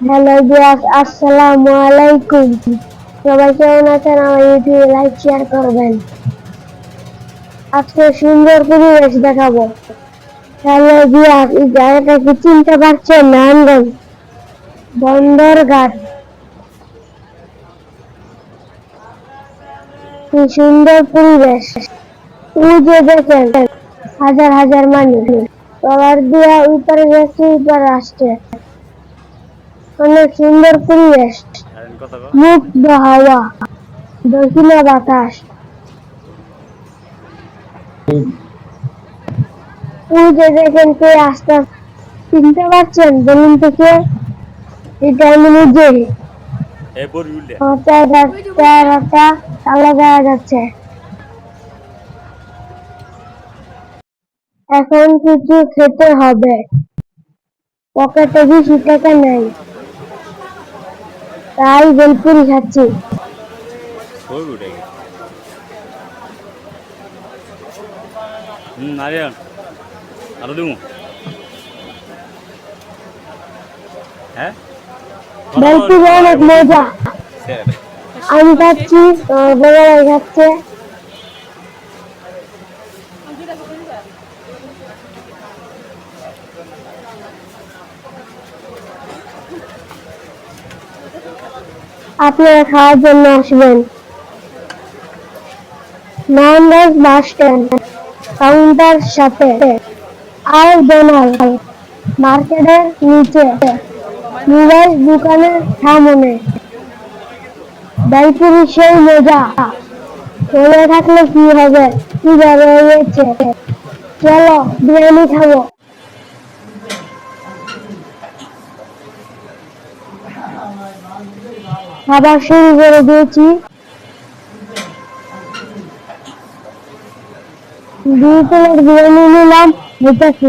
Hello বিয়াস আসসালামু আলাইকুম সবাই কেমন আছেন? আমার ইউটিউবে লাইক শেয়ার করবেন। আজকে সুন্দর পরিবেশ দেখাবো। হ্যালো এই জায়গাটা কি চিনতে পারছেন নারায়ণগঞ্জ বন্দরঘাট। কি সুন্দর পরিবেশ। যে দেখেন, হাজার হাজার মানুষ। ট্রলার দিয়া উপরে যাচ্ছে উপরে আসছে। অনেক সুন্দর পরিবেশ। মুক্ত হাওয়া দক্ষিণা বাতাস। যে দেখেন কে আস্তে চিনতে পারছেন? বলুন তো কে? এটা আমি নিজে। দেখা যাচ্ছে। এখন কিছু খেতে হবে। পকেটে বেশি টাকা নেই। তাই বেলপুরি খাচ্ছি। হুম আরও হ্যাঁ? বেলপুরি অনেক মজা। আমি খাচ্ছি খাচ্ছে। আপনারা খাওয়ার জন্য আসবেন। নারায়ণগঞ্জ বাস স্ট্যান্ড কাউন্টার সাথে, আর ডোনাল মার্কেটের নিচে মোবাইল দোকানের সামনে। বেলপুরি সেই মজা। মনে থাকলে কি হবে? কি হয়েছে? চলো, বিরিয়ানি খাব। খাবার শুরু করে দিয়েছি। দুই প্লেট বিরিয়ানি নিলাম বুঝতেছি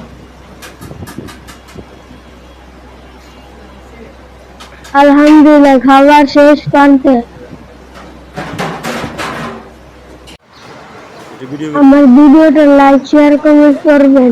আলহামদুলিল্লাহ খাবার শেষ প্রান্তে। আমার ভিডিওটা লাইক শেয়ার কমেন্ট করবেন।